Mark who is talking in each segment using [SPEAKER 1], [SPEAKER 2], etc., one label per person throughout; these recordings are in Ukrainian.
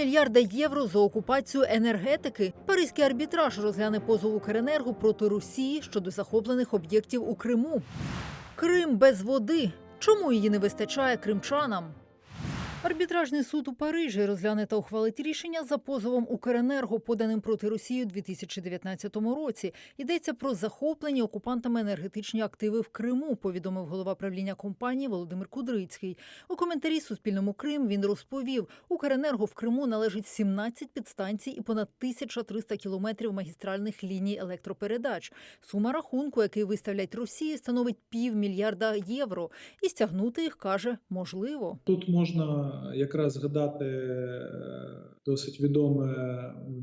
[SPEAKER 1] мільярда євро за окупацію енергетики. Паризький арбітраж розгляне позов Укренерго проти Росії щодо захоплених об'єктів у Криму. Крим без води. Чому її не вистачає кримчанам? Арбітражний суд у Парижі розгляне та ухвалить рішення за позовом Укренерго, поданим проти Росії у 2019 році. Йдеться про захоплені окупантами енергетичні активи в Криму, повідомив голова правління компанії Володимир Кудрицький. У коментарі Суспільному Крим він розповів, Укренерго в Криму належить 17 підстанцій і понад 1300 кілометрів магістральних ліній електропередач. Сума рахунку, який виставлять Росії, становить півмільярда євро. І стягнути їх каже можливо.
[SPEAKER 2] Тут можна якраз згадати е, досить відоме,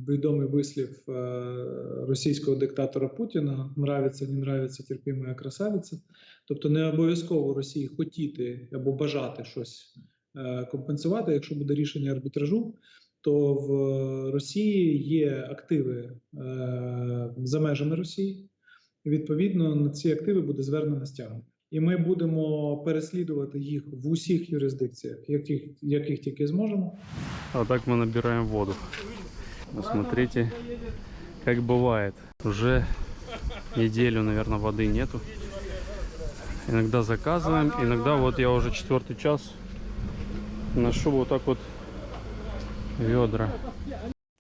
[SPEAKER 2] відомий вислів е, російського диктатора Путіна «нравиться, не нравиться, терпімая красавиця». Тобто не обов'язково Росії хотіти або бажати щось е, компенсувати, якщо буде рішення арбітражу. То в Росії є активи за межами Росії, і відповідно на ці активи буде звернено стягнення. І ми будемо переслідувати їх в усіх юрисдикціях, яких, яких тільки зможемо.
[SPEAKER 3] А так мы набираем воду. Ну, смотрите, как бывает. Уже неделю, наверное, воды нету. Иногда заказываем, иногда вот я уже четвертый час ношу вот так вот ведра.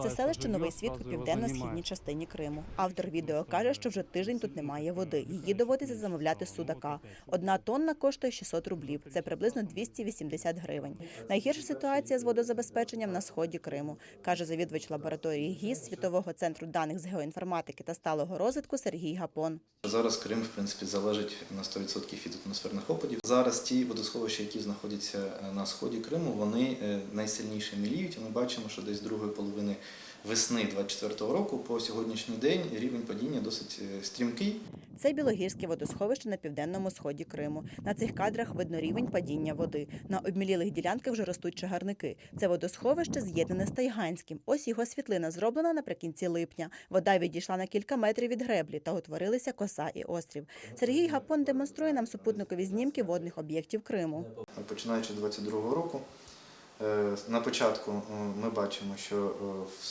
[SPEAKER 4] Це селище Новий Світ у південно-східній частині Криму. Автор відео каже, що вже тиждень тут немає води. Її доводиться замовляти з судака. Одна тонна коштує 600 рублів. Це приблизно 280 гривень. Найгірша ситуація з водозабезпеченням на сході Криму, каже завідувач лабораторії ГІС Світового центру даних з геоінформатики та сталого розвитку Сергій Гапон.
[SPEAKER 5] Зараз Крим, в принципі, залежить на 100% від атмосферних опадів. Зараз ті водосховища, які знаходяться е, на сході Криму, вони е, найсильніше міліють. Ми бачимо, що десь другої половини весни 24-го року по сьогоднішній день рівень падіння досить е, стрімкий.
[SPEAKER 4] Це білогірське водосховище на південному сході Криму. На цих кадрах видно рівень падіння води. На обмілілих ділянках вже ростуть чагарники. Це водосховище з'єднане з Тайганським. Ось його світлина зроблена наприкінці липня. Вода відійшла на кілька метрів від греблі та утворилися коса і острів. Сергій Гапон демонструє нам супутникові знімки водних об'єктів Криму.
[SPEAKER 5] Починаючи з 22-го року, на початку е, ми бачимо, що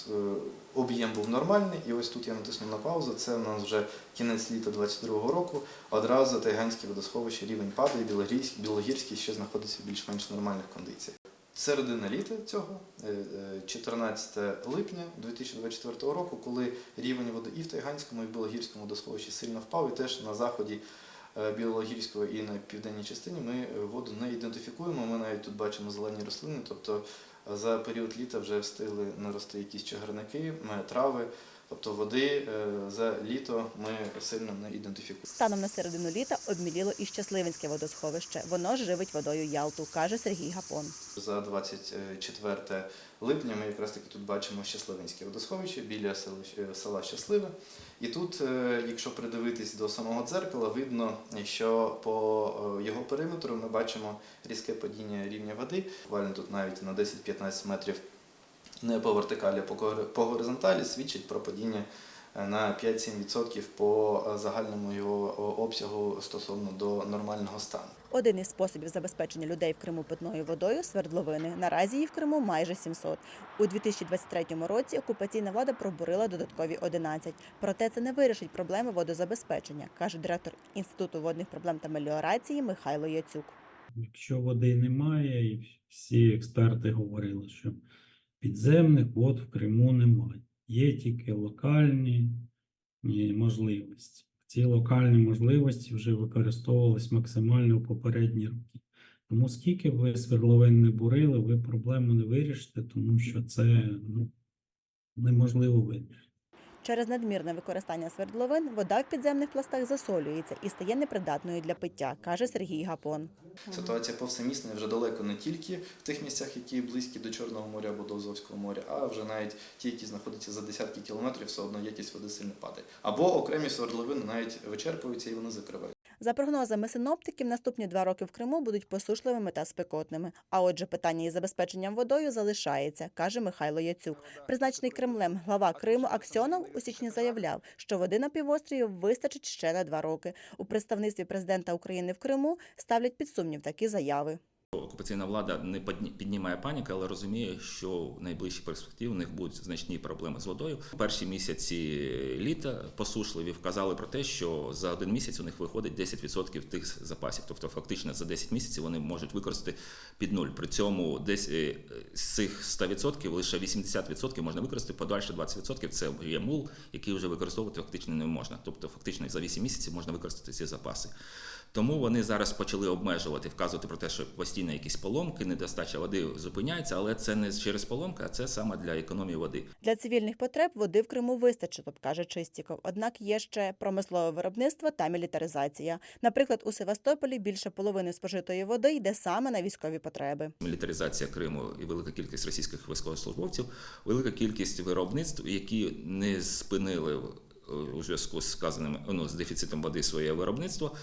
[SPEAKER 5] е, е, об'єм був нормальний, і ось тут я натиснув на паузу. Це у нас вже кінець літа 22-го року. Одразу Тайганське водосховище рівень падає, Білогірський, ще знаходиться в більш-менш нормальних кондиціях. Середина літа цього, е, е, 14 липня 2024 року, коли рівень води і в Тайганському, і в Білогірському водосховищі сильно впав, і теж на заході е, Білогірського і на південній частині ми е, воду не ідентифікуємо. Ми навіть тут бачимо зелені рослини, тобто е, за період літа вже встигли нарости якісь чагарники, е, трави. Тобто води е, за літо ми сильно не ідентифікуємо.
[SPEAKER 4] Станом на середину літа обміліло і Щасливинське водосховище. Воно живить водою Ялту, каже Сергій Гапон.
[SPEAKER 5] За 24 липня ми якраз таки тут бачимо Щасливинське водосховище біля села, села Щасливе. І тут, е, якщо придивитись до самого дзеркала, видно, що по е, його периметру ми бачимо різке падіння рівня води. Буквально тут навіть на 10-15 метрів не по вертикалі, а по горизонталі свідчить про падіння е, на 5-7% по е, загальному його обсягу стосовно до нормального стану.
[SPEAKER 4] Один із способів забезпечення людей в Криму питною водою свердловини. Наразі їх в Криму майже 700. У 2023 році окупаційна влада пробурила додаткові 11. Проте це не вирішить проблеми водозабезпечення, каже директор Інституту водних проблем та меліорації Михайло Яцюк.
[SPEAKER 6] Якщо води немає, і всі експерти говорили, що підземних вод в Криму немає. Є тільки локальні можливості. Ці локальні можливості вже використовувались максимально в попередні роки. Тому скільки ви свердловин не бурили, ви проблему не вирішите, тому що це ну, неможливо вирішити.
[SPEAKER 4] Через надмірне використання свердловин вода в підземних пластах засолюється і стає непридатною для пиття, каже Сергій Гапон.
[SPEAKER 5] Ситуація повсемісна вже далеко не тільки в тих місцях, які близькі до Чорного моря або до Азовського моря, а вже навіть ті, які знаходяться за десятки кілометрів, все одно якість води сильно падає. Або окремі свердловини навіть вичерпуються і вони закривають.
[SPEAKER 4] За прогнозами синоптиків, наступні два роки в Криму будуть посушливими та спекотними. А отже, питання із забезпеченням водою залишається, каже Михайло Яцюк. Призначений Кремлем глава Криму Аксьонов у січні заявляв, що води на півострові вистачить ще на два роки. У представництві президента України в Криму ставлять під сумнів такі заяви.
[SPEAKER 7] Окупаційна влада не піднімає паніки, але розуміє, що в найближчій перспективі у них будуть значні проблеми з водою. Перші місяці літа посушливі вказали про те, що за один місяць у них виходить 10% тих запасів. Тобто, фактично за 10 місяців вони можуть використати під нуль. При цьому десь е, з цих 100% лише 80% можна використати, подальше 20% це є мул, який вже використовувати фактично не можна. Тобто, фактично за 8 місяців можна використати ці запаси. Тому вони зараз почали обмежувати, вказувати про те, що постійно якісь поломки, недостача води зупиняється, але це не через поломки, а це саме для економії води.
[SPEAKER 4] Для цивільних потреб води в Криму вистачило б, каже Чистіков. Однак є ще промислове виробництво та мілітаризація. Наприклад, у Севастополі більше половини спожитої води йде саме на військові потреби.
[SPEAKER 7] Мілітаризація Криму і велика кількість російських військовослужбовців, велика кількість виробництв, які не спинили е, у зв'язку з сказаним ну, з дефіцитом води своє виробництво.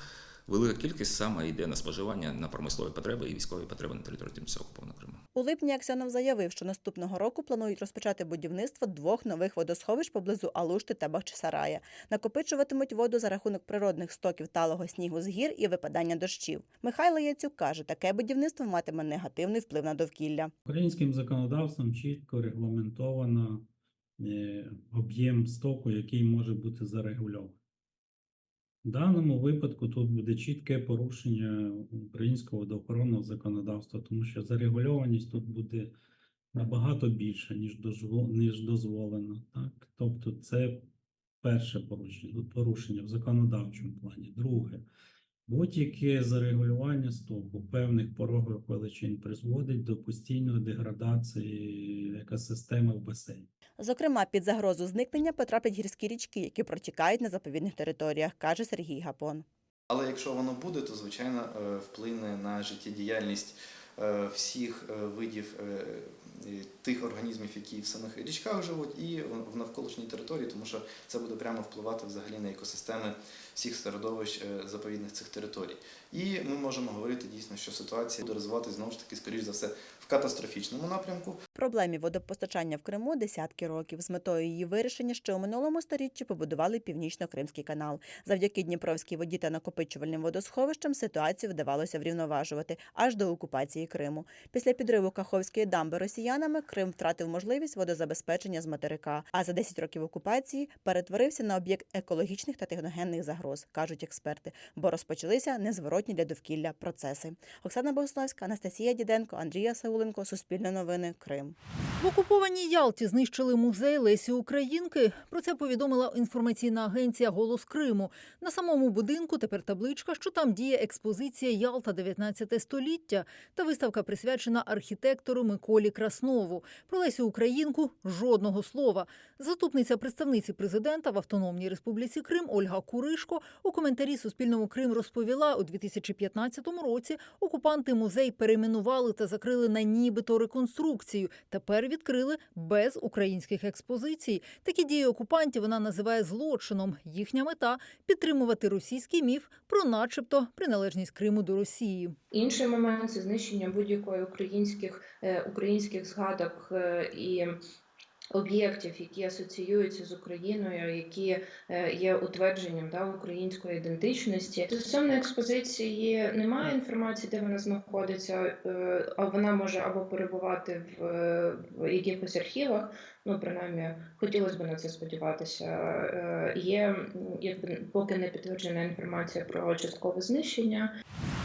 [SPEAKER 7] Велика кількість саме йде на споживання на промислові потреби і військові потреби на території тимчасово окупованого Криму.
[SPEAKER 4] У липні Аксьонов заявив, що наступного року планують розпочати будівництво двох нових водосховищ поблизу Алушти та Бахчисарая. Накопичуватимуть воду за рахунок природних стоків талого снігу з гір і випадання дощів. Михайло Яцюк каже, таке будівництво матиме негативний вплив на довкілля.
[SPEAKER 6] Українським законодавством чітко регламентовано е, об'єм стоку, який може бути зарегульований. Даному випадку тут буде чітке порушення українського водоохоронного законодавства, тому що зарегульованість тут буде набагато більше, ніж, ніж дозволено. Так? Тобто це перше порушення, порушення в законодавчому плані. Друге, Будь-яке зарегулювання стоку певних порогових величин призводить до постійної деградації екосистеми в басейні.
[SPEAKER 4] Зокрема, під загрозу зникнення потраплять гірські річки, які протікають на заповідних територіях, каже Сергій Гапон.
[SPEAKER 5] Але якщо воно буде, то звичайно е, вплине на життєдіяльність е, всіх е, видів тих організмів, які в самих річках живуть, і в- навколишній території, тому що це буде прямо впливати взагалі на екосистеми всіх середовищ е, заповідних цих територій. І ми можемо говорити дійсно, що ситуація буде розвиватися знову ж таки, скоріш за все, в катастрофічному напрямку.
[SPEAKER 4] Проблемі водопостачання в Криму десятки років. З метою її вирішення ще у минулому сторіччі побудували північно-кримський канал. Завдяки Дніпровській воді та накопичувальним водосховищам ситуацію вдавалося врівноважувати аж до окупації Криму. Після підриву Каховської дамби росіянами Крим втратив можливість водозабезпечення з материка. А за 10 років окупації перетворився на об'єкт екологічних та техногенних загроз, кажуть експерти, бо розпочалися незворотні для довкілля процеси. Оксана Богославська, Анастасія Діденко, Андрія Сауленко, Суспільне новини, Крим.
[SPEAKER 1] В окупованій Ялті знищили музей Лесі Українки. Про це повідомила інформаційна агенція Голос Криму. На самому будинку тепер табличка, що там діє експозиція Ялта 19 століття та виставка присвячена архітектору Миколі Краснову. Про Лесю Українку жодного слова. Заступниця представниці президента в Автономній Республіці Крим Ольга Куришко у коментарі Суспільному Крим розповіла у 2015 році. Окупанти музей перейменували та закрили на нібито реконструкцію. Тепер відкрили без українських експозицій. Такі дії окупантів вона називає злочином. Їхня мета підтримувати російський міф про, начебто, приналежність Криму до Росії.
[SPEAKER 8] Інший момент це знищення будь-якої українських е, українських згадок е, і об'єктів, які асоціюються з Україною, які е, є утвердженням да, української ідентичності. Стосовно експозиції немає інформації, де вона знаходиться, е, а вона може або перебувати в, якихось архівах. Ну, принаймні, хотілося б на це сподіватися. Є якби поки не підтверджена інформація про часткове знищення.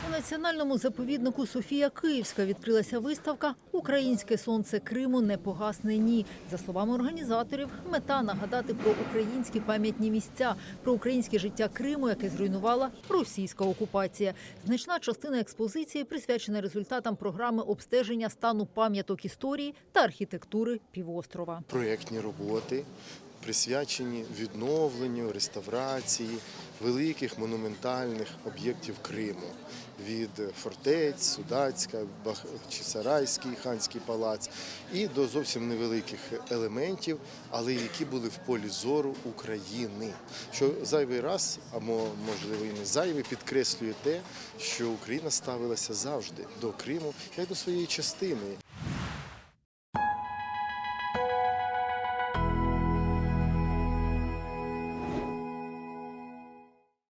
[SPEAKER 1] У національному заповіднику Софія Київська відкрилася виставка Українське сонце Криму не погасне ні. За словами організаторів, мета нагадати про українські пам'ятні місця, про українське життя Криму, яке зруйнувала російська окупація. Значна частина експозиції присвячена результатам програми обстеження стану пам'яток історії та архітектури півострова.
[SPEAKER 9] проєктні роботи, присвячені відновленню, реставрації великих монументальних об'єктів Криму від фортець, Судацька, Бахчисарайський, ханський палац і до зовсім невеликих елементів, але які були в полі зору України. Що зайвий раз, або можливо і не зайвий, підкреслює те, що Україна ставилася завжди до Криму як до своєї частини.